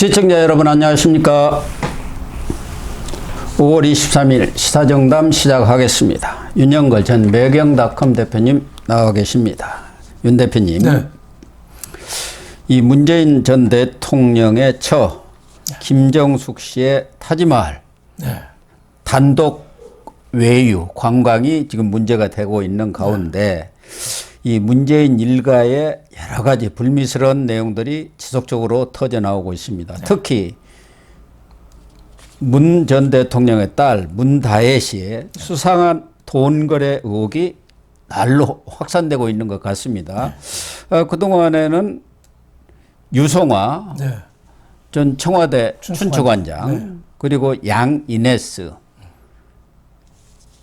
시청자 여러분 안녕하십니까? 5월 23일 시사정담 시작하겠습니다. 윤영걸 전 매경닷컴 대표님 나와 계십니다. 윤 대표님. 네. 이 문재인 전 대통령의 처 김정숙 씨의 타지마을 네. 단독 외유 관광이 지금 문제가 되고 있는 가운데 이 문재인 일가의 여러 가지 불미스러운 내용들이 지속적으로 터져 나오고 있습니다. 특히 문 전 대통령의 딸 문다혜 씨의 수상한 돈 거래 의혹이 날로 확산되고 있는 것 같습니다. 어, 그동안에는 유성화 네. 전 청와대 춘추관장. 춘추관장 그리고 양이네스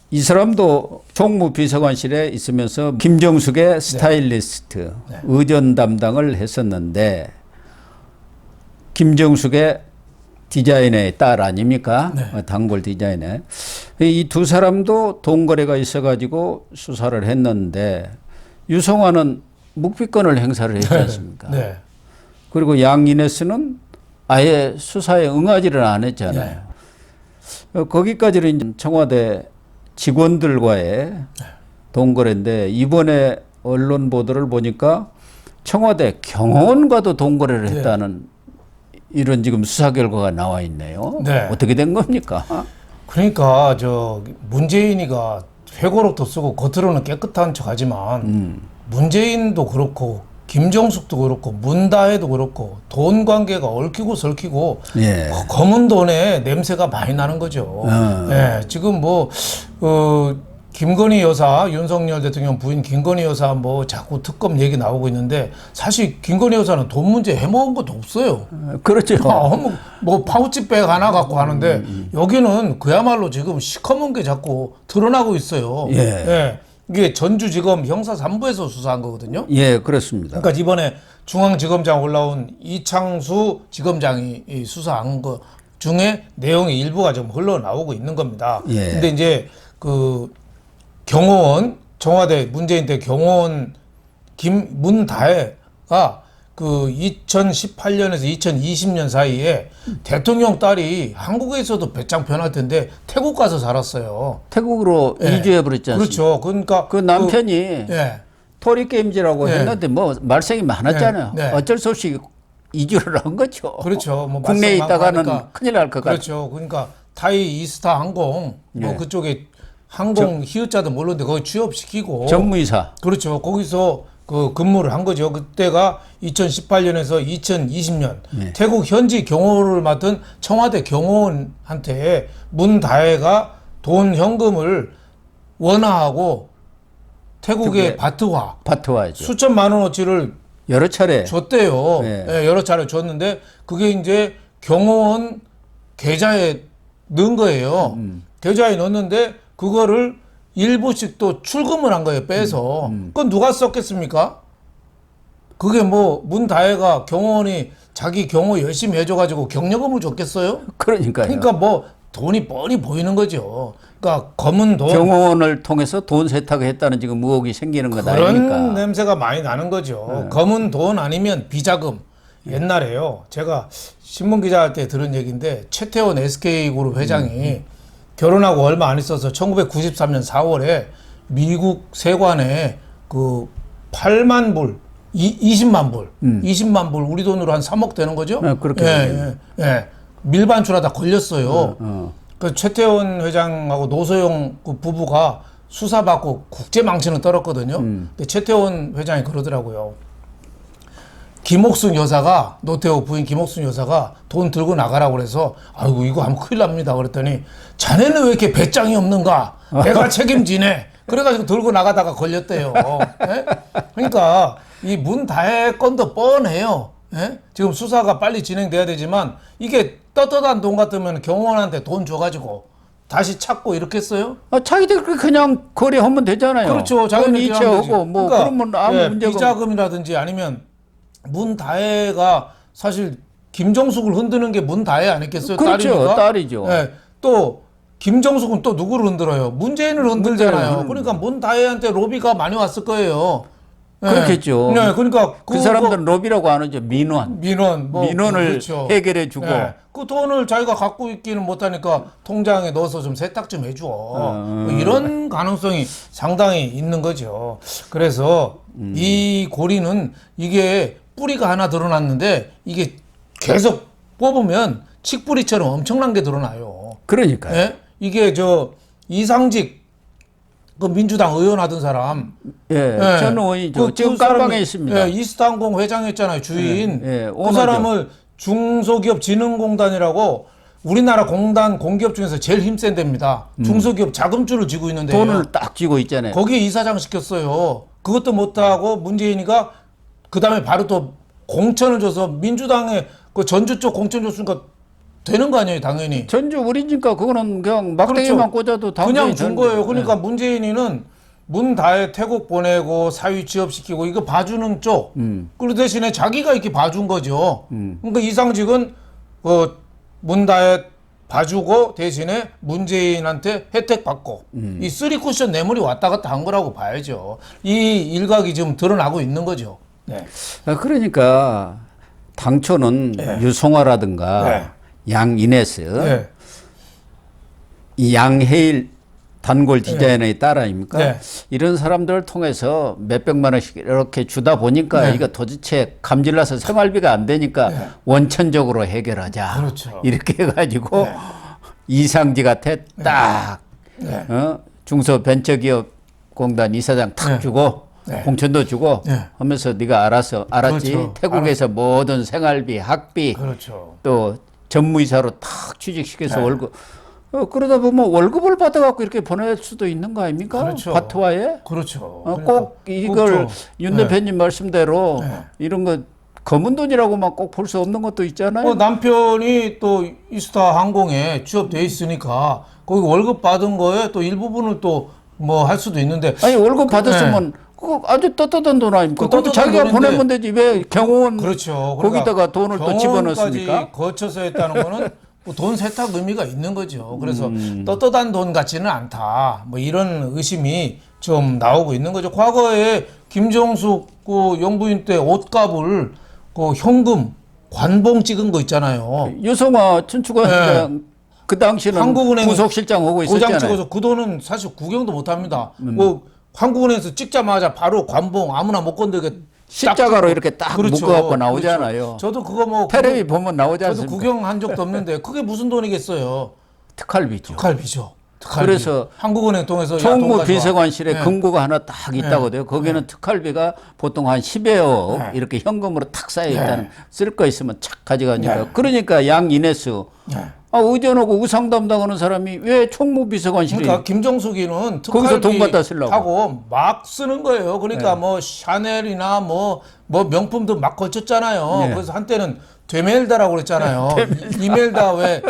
이 사람도 총무비서관실에 있으면서 김정숙의 스타일리스트 의전 담당을 했었는데 김정숙의 디자이너의 딸 아닙니까? 어, 단골 디자이너. 이두 사람도 돈거래가 있어가지고 수사를 했는데 유성화는 묵비권을 행사를 했지 않습니까? 네. 그리고 양이네스는 아예 수사에 응하지를 안 했잖아요. 어, 거기까지는 청와대 직원들과의 동거래인데 이번에 언론 보도를 보니까 청와대 경호원과도 동거래를 네. 했다는 이런 지금 수사 결과가 나와 있네요. 네. 어떻게 된 겁니까? 그러니까 저 문재인이가 회고록도 쓰고 겉으로는 깨끗한 척하지만 음. 문재인도 그렇고 김정숙도 그렇고 문다혜도 그렇고 돈 관계가 얽히고 설키고 예. 거- 검은 돈에 냄새가 많이 나는 거죠. 어. 예, 지금 뭐 어, 김건희 여사 윤석열 대통령 부인 김건희 여사 뭐 자꾸 특검 얘기 나오고 있는데 사실 김건희 여사는 돈 문제 해먹은 것도 없어요. 어, 그렇죠. 아, 뭐, 뭐 파우치백 하나 갖고 하는데 음, 여기는 그야말로 지금 시커먼 게 자꾸 드러나고 있어요. 예. 이게 전주지검 형사 3부에서 수사한 거거든요. 예, 그렇습니다. 그러니까 이번에 중앙지검장 올라온 이창수 지검장이 이 수사한 거 중에 내용의 일부가 지금 흘러나오고 있는 겁니다. 예. 근데 이제 그 경호원 청와대 문재인 때 경호원 김문다혜가 그 2018년에서 2020년 사이에 대통령 딸이 한국에서도 배짱 변할 텐데 태국 가서 살았어요. 태국으로 예. 이주해 않습니까? 그렇죠. 그러니까 그 남편이 예. 토리 게임즈라고 네. 했는데 뭐 말썽이 많았잖아요. 네, 네. 어쩔 수 없이 이주를 한 거죠. 그렇죠. 뭐 국내에 있다가는 하니까. 큰일 날 것 같아요. 그렇죠. 그러니까 타이 이스타 항공 뭐 네. 그쪽에 항공 희유자도 모르는데 거기 취업시키고 정무이사. 그렇죠. 거기서 그 근무를 한 거죠. 그때가 2018년에서 2020년 네. 태국 현지 경호를 맡은 청와대 경호원한테 문다혜가 돈 현금을 원화하고 태국의 바트화 파트와죠. 수천만 원어치를 여러 차례. 줬대요. 네. 예, 여러 차례 줬는데 그게 이제 경호원 계좌에 넣은 거예요. 음. 계좌에 넣었는데 그거를 일부씩 또 출금을 한 거예요. 빼서. 음, 그건 누가 썼겠습니까? 그게 뭐 문다혜가 경호원이 자기 경호 열심히 해줘가지고 경력금을 줬겠어요? 그러니까요. 그러니까 뭐 돈이 뻔히 보이는 거죠. 그러니까 검은 돈 경호원을 통해서 돈 세탁을 했다는 지금 의혹이 생기는 것 그런 아닙니까? 네. 냄새가 많이 나는 거죠. 검은 돈 아니면 비자금. 옛날에요. 제가 신문 기자 할 때 들은 얘기인데 최태원 SK그룹 음, 회장이 결혼하고 얼마 안 있어서 1993년 4월에 미국 세관에 그 8만 불, 이, 20만 불, 20만 불 우리 돈으로 한 3억 되는 거죠? 음. 네, 그렇게 예. 예, 예. 밀반출하다 걸렸어요. 어. 그 최태원 회장하고 노소영 그 부부가 수사받고 국제 망신을 떨었거든요. 음. 근데 최태원 회장이 그러더라고요. 김옥순 여사가 노태우 부인 김옥순 여사가 돈 들고 나가라고 그래서 아이고 이거 하면 큰일 납니다. 그랬더니 자네는 왜 이렇게 배짱이 없는가? 내가 책임지네. 그래가지고 들고 나가다가 걸렸대요. 예? 그러니까 이 문다혜 건도 뻔해요. 예? 지금 수사가 빨리 진행돼야 되지만 이게 떳떳한 돈 같으면 경호원한테 돈 줘가지고 다시 찾고 이렇게 했어요? 아, 자기들 그 그냥 거래하면 되잖아요. 그렇죠. 되지. 이체하고 뭐 그러니까, 그러면 아무 예, 문제가 없- 비자금이라든지 아니면 문다혜가 사실 김정숙을 흔드는 게 문다혜 아니겠어요? 그렇죠. 딸이니까. 딸이죠. 예, 또 김정숙은 또 누구를 흔들어요? 문재인을 흔들잖아요. 문재인을 그러니까 문다혜한테 로비가 많이 왔을 거예요. 네. 그렇겠죠. 네, 그러니까 그 그거 사람들은 로비라고 안 하죠. 민원. 민원 뭐 민원을 그렇죠. 해결해 주고. 네. 그 돈을 자기가 갖고 있기는 못하니까 통장에 넣어서 좀 세탁 좀 해줘. 뭐 이런 가능성이 상당히 있는 거죠. 그래서 이 고리는 이게 뿌리가 하나 드러났는데 이게 계속 뽑으면 칡뿌리처럼 엄청난 게 드러나요. 그러니까요. 예? 이게 저 이상직 그 민주당 의원 하던 사람 예. 예. 전 의원이죠. 그- 지금 그 사람이, 깜방에 있습니다. 예, 이스타항공 회장했잖아요, 주인. 예, 예, 그 오너죠. 사람을 중소기업진흥공단이라고 우리나라 공단 공기업 중에서 제일 힘센 데입니다. 중소기업 자금줄을 쥐고 있는데 음. 돈을 딱 쥐고 있잖아요. 거기에 이사장 시켰어요. 그것도 못하고 문재인이가 그 다음에 바로 또 공천을 줘서 민주당에 그 전주 쪽 공천 줬으니까 되는 거 아니에요, 당연히. 전주 우리니까 그거는 그냥 막대기만 꽂아도 당연히 그렇죠. 그냥 준 거예요. 그러니까 문재인이는 문 다해 태국 보내고 사위 취업시키고 이거 봐주는 쪽. 음. 그 대신에 자기가 이렇게 봐준 거죠. 그러니까 이상직은 그문 다해 봐주고 대신에 문재인한테 혜택 받고 음. 이 쓰리 쿠션 뇌물이 왔다 갔다 한 거라고 봐야죠. 이 일각이 지금 드러나고 있는 거죠. 네. 아, 그러니까 당초는 유송화라든가 양이네스 네. 이 양해일 단골 디자이너의 딸 아닙니까? 네. 이런 사람들을 통해서 몇백만 원씩 이렇게 주다 보니까 네. 이거 도대체 감질나서 생활비가 안 되니까 원천적으로 해결하자. 그렇죠. 이렇게 해가지고 이상직한테 딱 네. 어? 중소벤처기업 공단 이사장 탁 네. 주고 네. 공천도 주고 네. 하면서 네가 알아서 알았지 그렇죠. 태국에서 모든 생활비 학비 그렇죠. 또 전무이사로 탁 취직시켜서 네. 월급 어, 그러다 보면 월급을 받아갖고 이렇게 보낼 수도 있는 거 아닙니까? 그렇죠. 바트와에 그렇죠. 어, 그러니까 꼭 이걸 그렇죠. 윤 네. 대표님 말씀대로 네. 이런 거 검은 돈이라고만 꼭 볼 수 없는 것도 있잖아요. 어, 남편이 또 이스타 항공에 취업돼 있으니까 거기 월급 받은 거에 또 일부분을 또 뭐 할 수도 있는데 아니 월급 받았으면 그거 아주 떳떳한 돈 아닙니까? 네. 그 떳떳한 자기가 돈인데. 보내면 되지 왜 경호원 그렇죠. 거기다가 돈을 또 집어넣습니까? 거쳐서 했다는 거는 뭐돈 세탁 의미가 있는 거죠. 그래서 음. 떳떳한 돈 같지는 않다. 뭐 이런 의심이 좀 나오고 있는 거죠. 과거에 김정숙 그 영부인 때 옷값을 그 현금 관봉 찍은 거 있잖아요. 유성화 춘추관장 그 당시는 네. 한국은행 부속실장 하고 고장 있었잖아요. 찍어서 그 돈은 사실 구경도 못 합니다. 음. 뭐 한국은행에서 찍자마자 바로 관봉 아무나 못 건드게 딱 십자가로. 이렇게 딱 그렇죠. 묶어갖고 나오잖아요. 그렇죠. 저도 그거 뭐 테레비 보면 나오지 저도 않습니까? 구경한 적도 없는데 그게 무슨 돈이겠어요? 특활비죠. 특활비죠. 특활비. 그래서 한국은행 통해서 총무. 비서관실에 네. 금고가 하나 딱 있다거든요. 거기는 특활비가 보통 한 10여억 네. 이렇게 현금으로 탁 쌓여 있다는 쓸 거 있으면 착 가져가니까. 네. 그러니까 양 네. 아, 의전하고 우상 담당하는 사람이 왜 총무 비서관실이 그러니까 김정숙이는 거기서 돈 갖다 쓰려고. 하고 막 쓰는 거예요. 그러니까 뭐 샤넬이나 뭐뭐 명품도 막 거쳤잖아요. 네. 그래서 한때는 되멜다라고 그랬잖아요. 이- 이멜다 왜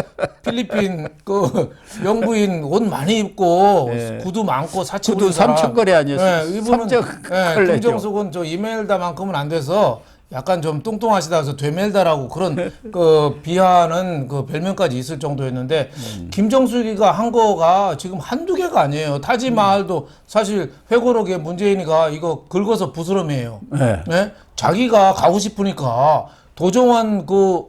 필리핀 그 영부인 옷 많이 입고 네. 구두 많고 사치 구두 사람. 삼천거리 아니었어요? 네, 이분은 삼천 네. 김정숙은 저 이멜다만큼은 안 돼서 약간 좀 뚱뚱하시다 해서 되멜다라고 그런 그 비하는 그 별명까지 있을 정도였는데 음. 김정숙이가 한 거가 지금 한두 개가 아니에요. 타지마할도 사실 회고록에 문재인이가 이거 긁어서 부스럼이에요. 네. 네? 자기가 가고 싶으니까 도정환 그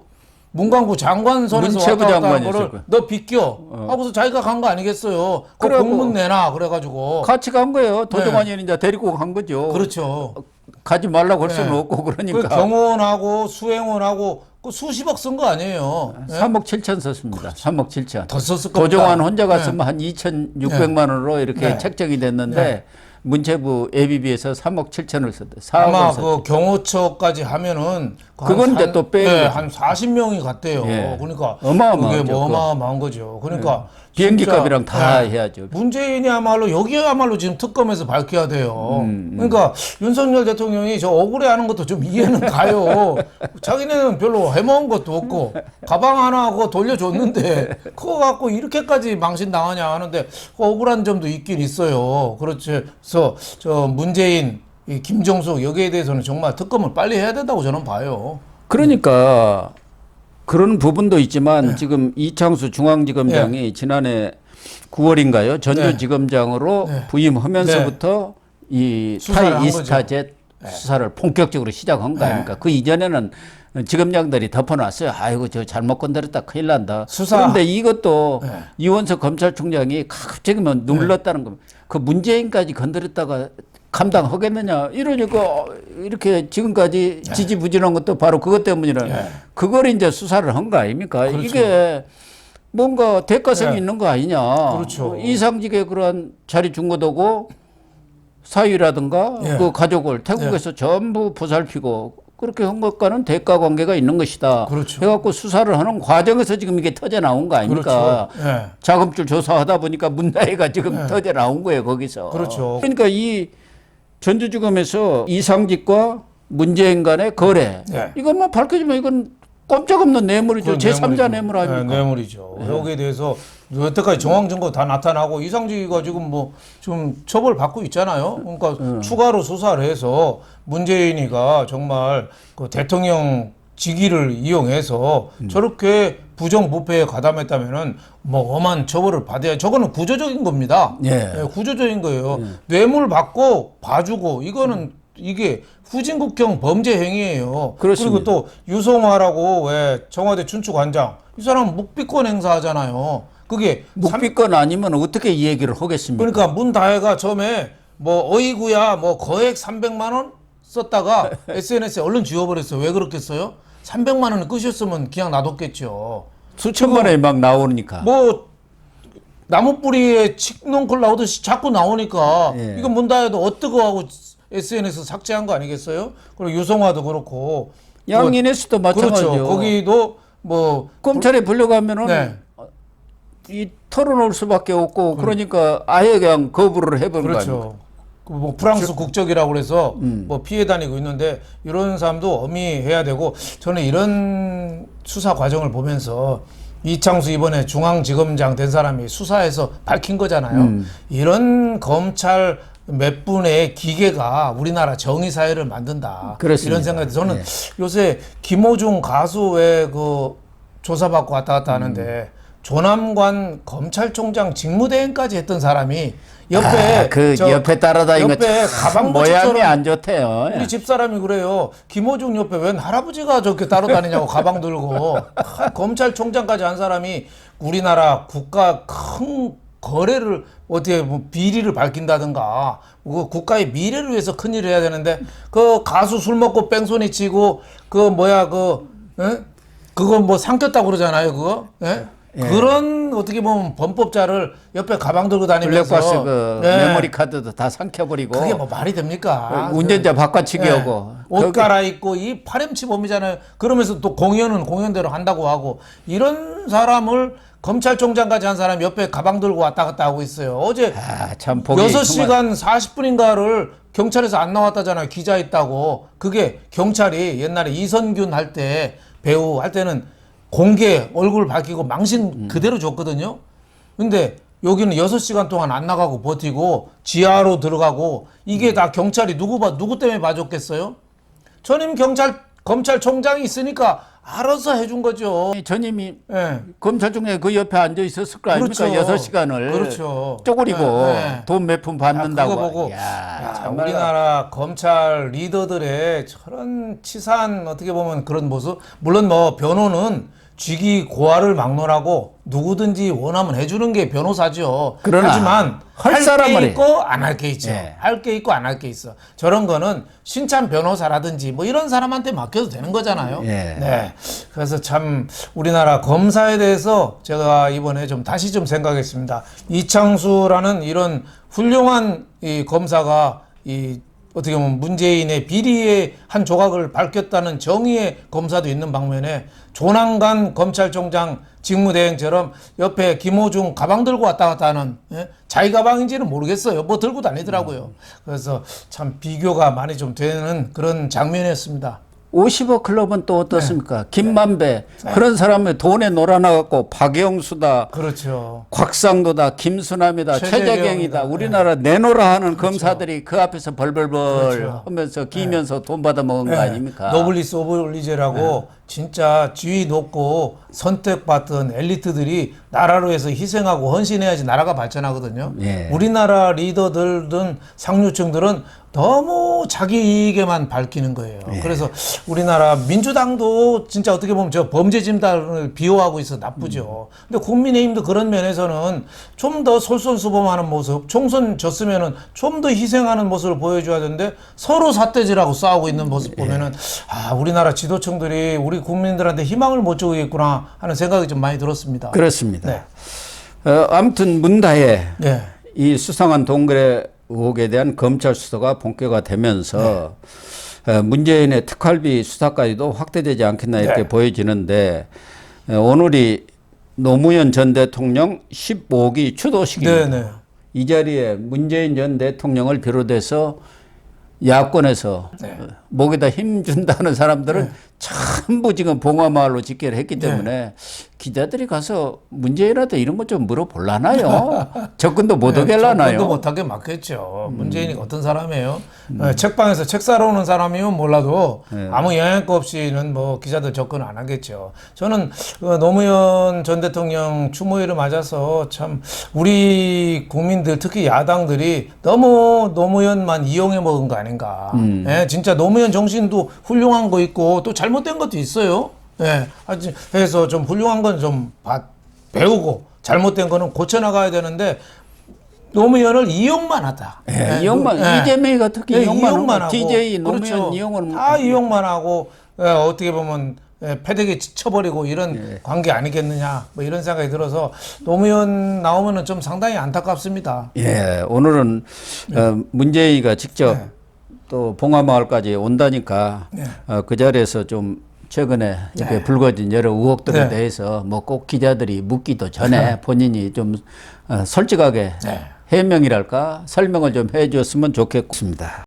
문광부 장관 선에서 문체부 왔다 갔다 한 거를. 너 비껴 하고서 자기가 간 거 아니겠어요. 그 그래갖고 공문 내놔 그래가지고 같이 간 거예요. 도정환이 이제 데리고 간 거죠. 네. 그렇죠. 가지 말라고 할 수는 네. 없고 그 그러니까. 경호원하고 수행원하고 그 수십억 쓴 거 아니에요. 네? 3억 7천 썼습니다. 3억 7천. 더 썼을 겁니다. 도정환 혼자 네. 갔으면 한 2,600만 원으로 이렇게 네. 책정이 됐는데 네. 문체부 예비비에서 3억 7천을 썼대. 4억을 아마. 그 경호처까지 하면은 그 그건 한- 이제 또 빼고 네, 한 40명이 갔대요. 예. 그러니까 어마어마하죠, 그게 뭐 그거. 어마어마한 거죠. 그러니까 비행기 진짜, 값이랑 다 네. 해야죠. 문재인이야말로 여기야말로 지금 특검에서 밝혀야 돼요. 음, 그러니까 윤석열 대통령이 저 억울해하는 것도 좀 이해는 가요. 자기네는 별로 해먹은 것도 없고 가방 하나 하고 돌려줬는데 그거 갖고 이렇게까지 망신 당하냐 하는데 그 억울한 점도 있긴 있어요. 그렇죠. 그래서 저 문재인, 이 김정숙 여기에 대해서는 정말 특검을 빨리 해야 된다고 저는 봐요. 그러니까 그런 부분도 있지만 네. 지금 이창수 중앙지검장이 지난해 9월인가요? 전주지검장으로 네. 부임하면서부터 이 수사를 타이 한 이스타젯 수사를 본격적으로 시작한 거 아닙니까? 그 이전에는 지검장들이 덮어놨어요. 아이고 저 잘못 건드렸다 큰일 난다. 수사- 그런데 이것도 이원석 검찰총장이 갑자기만 눌렀다는 겁니다. 그 문재인까지 건드렸다가 감당하겠느냐 이러니까 이렇게 지금까지 지지부진한 것도 바로 그것 때문이라 그걸 이제 수사를 한 거 아닙니까? 이게 뭔가 대가성이 네. 있는 거 아니냐? 그렇죠. 이상직에 그러한 자리 준 것도고 사위라든가 예. 그 가족을 태국에서 전부 보살피고 그렇게 한 것과는 대가 관계가 있는 것이다. 그렇죠. 해갖고 수사를 하는 과정에서 지금 이게 터져 나온 거 아닙니까? 그렇죠. 예. 자금줄 조사하다 보니까 문다혜가 지금 터져 나온 거예요 거기서. 그렇죠. 그러니까 이 전주지검에서 이상직과 문재인 간의 거래 네. 이것만 밝혀지면 이건 꼼짝없는 뇌물이죠. 그건 제3자 뇌물이죠. 뇌물 아닙니까? 네, 뇌물이죠. 여기에 대해서 여태까지 정황 증거 다 나타나고 이상직이가 지금 뭐 지금 처벌 받고 있잖아요. 그러니까 추가로 수사를 해서 문재인이가 정말 그 대통령 직위를 이용해서 저렇게 부정부패에 가담했다면은 뭐 엄한 처벌을 받아야 저거는 구조적인 겁니다. 예. 예, 구조적인 거예요. 뇌물 받고 봐주고 이거는 이게 후진국형 범죄 행위예요. 그렇습니다. 리고 또 유성화라고 왜 청와대 춘추관장 이 사람 묵비권 행사하잖아요. 그게 삼- 묵비권 아니면 어떻게 이 얘기를 하겠습니까? 그러니까 문다혜가 처음에 뭐 어이구야 뭐 거액 300만 원 썼다가 SNS에 얼른 지워버렸어요. 왜 그렇겠어요? 300만 원은 끝이었으면 그냥 놔뒀겠죠. 수천만 원이 막 나오니까. 뭐 나무 뿌리에 칡농콜 나오듯이 자꾸 나오니까 예. 이거 문다혜도 어뜨거 하고 SNS 삭제한 거 아니겠어요? 그리고 유성화도 그렇고 양인에서도 마찬가지죠. 그렇죠. 거기도 뭐 검찰에 불려가면은 네. 이 털어놓을 수밖에 없고 그러니까 아예 그냥 거부를 해버린? 그렇죠. 그 뭐 프랑스 국적이라고 그래서 뭐 피해 다니고 있는데 이런 사람도 엄히해야 되고 저는 이런 수사 과정을 보면서 이창수 이번에 중앙지검장 된 사람이 수사에서 밝힌 거잖아요. 이런 검찰 몇 분의 기계가 우리나라 정의 사회를 만든다. 그렇습니다. 이런 생각이 저는 예. 요새 김호중 가수 왜그 조사받고 왔다 갔다 하는데 조남관 검찰총장 직무대행까지 했던 사람이 옆에 아, 그저 옆에 따라다니는 옆에 거 가방 모양이 안 좋대요. 우리 집사람이 그래요. 김호중 옆에 웬 할아버지가 저렇게 따라다니냐고 가방 들고 하, 검찰총장까지 한 사람이 우리나라 국가 큰 거래를 어떻게 뭐 비리를 밝힌다든가 그 국가의 미래를 위해서 큰 일을 해야 되는데 그 가수 술 먹고 뺑소니 치고 그 뭐야 그 에? 그거 뭐 삼켰다고 그러잖아요 그거 예? 그런 어떻게 보면 범법자를 옆에 가방 들고 다니면서 블랙박스 그 예. 메모리 카드도 다 삼켜버리고 그게 뭐 말이 됩니까? 운전자 바꿔치기 예. 하고 옷 거기- 갈아입고 이 파렴치 범이잖아요. 그러면서 또 공연은 공연대로 한다고 하고 이런 사람을 검찰총장까지 한 사람 옆에 가방 들고 왔다 갔다 하고 있어요. 어제 아, 참 보기 여섯 시간 40분인가를 경찰에서 안 나왔다잖아요. 기자 있다고. 그게 경찰이 옛날에 이선균 할 때 배우 할 때는 공개 얼굴 밝히고 망신 음. 그대로 줬거든요. 근데 여기는 여섯 시간 동안 안 나가고 버티고 지하로 들어가고 음. 이게 다 경찰이 누구 봐 누구 때문에 봐줬겠어요? 전임 경찰 검찰총장이 있으니까 알아서 해준 거죠. 전임이 예. 검찰총장이 그 옆에 앉아 있었을 거 아닙니까? 그렇죠. 여섯 시간을 그렇죠. 쪼그리고 예, 예. 돈몇 푼 받는다고. 그거 보고 야, 야, 우리나라 검찰 리더들의 저런 치사한 어떻게 보면 그런 모습 물론 뭐 변호는 쥐기 고하를 막론하고 누구든지 원하면 해주는 게 변호사죠. 그러나 하지만 할할 게. 있고 안 할 게 있죠. 예. 할게 있고 안 할 게 있어. 저런 거는 신참 변호사라든지 뭐 이런 사람한테 맡겨도 되는 거잖아요. 예. 네. 그래서 참 우리나라 검사에 대해서 제가 이번에 좀 다시 좀 생각했습니다. 이창수라는 이런 훌륭한 이 검사가 이 어떻게 보면 문재인의 비리의 한 조각을 밝혔다는 정의의 검사도 있는 방면에 조남관 검찰총장 직무대행처럼 옆에 김호중 가방 들고 왔다 갔다 하는 예? 자기 가방인지는 모르겠어요. 뭐 들고 다니더라고요. 그래서 참 비교가 많이 좀 되는 그런 장면이었습니다. 50억 클럽은 또 어떻습니까? 네. 김만배 그런 사람을 돈에 놀아나갖고 박영수다, 그렇죠. 곽상도다, 김수남이다, 최재경이다. 최재경이다. 우리나라 내놓으라 하는 검사들이 그 앞에서 벌벌벌 그렇죠. 하면서 기면서 돈 받아 먹은 거 아닙니까? 노블리스 오블리제라고 진짜 지위 높고 선택받던 엘리트들이 나라로 해서 희생하고 헌신해야지 나라가 발전하거든요. 예. 우리나라 리더들든 상류층들은 너무 자기 이익에만 밝히는 거예요. 예. 그래서 우리나라 민주당도 진짜 어떻게 보면 저 범죄 진단을 비호하고 있어 나쁘죠. 근데 국민의힘도 그런 면에서는 좀 더 솔선수범하는 모습, 총선 졌으면은 좀 더 희생하는 모습을 보여줘야 되는데 서로 삿대질하고 싸우고 있는 모습 보면은 아 우리나라 지도층들이 우리 국민들한테 희망을 못 주겠구나 하는 생각이 좀 많이 들었습니다. 그렇습니다. 네. 어, 아무튼 문다에 네. 이 수상한 동거래 의혹에 대한 검찰 수사가 본격화되면서 네. 어, 문재인의 특활비 수사까지도 확대되지 않겠나 이렇게 네. 보여지는데 어, 오늘이 노무현 전 대통령 15기 추도식입니다. 네, 네. 이 자리에 문재인 전 대통령을 비롯해서 야권에서 네. 어, 목에다 힘 준다는 사람들은 전부 지금 봉화마을로 집계를 했기 네. 때문에 기자들이 가서 문재인한테 이런 것 좀 물어볼라나요? 접근도 못 네, 하겠라나요? 접근도 못하게 맞겠죠. 문재인이 어떤 사람이에요? 어, 책방에서 책 사러 오는 사람이면 몰라도 아무 영향력 없이는 뭐 기자들 접근 안 하겠죠. 저는 어, 노무현 전 대통령 추모일을 맞아서 참 우리 국민들 특히 야당들이 너무 노무현만 이용해 먹은 거 아닌가. 예, 진짜 노무현 정신도 훌륭한 거 있고 또잘 못된 것도 있어요. 예, 그래서 좀 훌륭한 건 좀 배우고 잘못된 거는 고쳐 나가야 되는데 노무현을 이용만 하다. 예, 이용만 예. 이재명이가 특히 예, 이용만, 하고 하고. DJ 노무현 그렇죠. 이용을 다 이용만 하고 예, 어떻게 보면 예, 패대기 쳐버리고 이런 예. 관계 아니겠느냐 뭐 이런 생각이 들어서 노무현 나오면은 좀 상당히 안타깝습니다. 예, 오늘은 어, 문재인이가 직접 네. 또 봉화마을까지 온다니까 네. 어, 그 자리에서 좀 최근에 이렇게 불거진 여러 의혹들에 네. 대해서 뭐 꼭 기자들이 묻기도 전에 본인이 좀 어, 솔직하게 네. 해명이랄까 설명을 좀 해줬으면 좋겠습니다.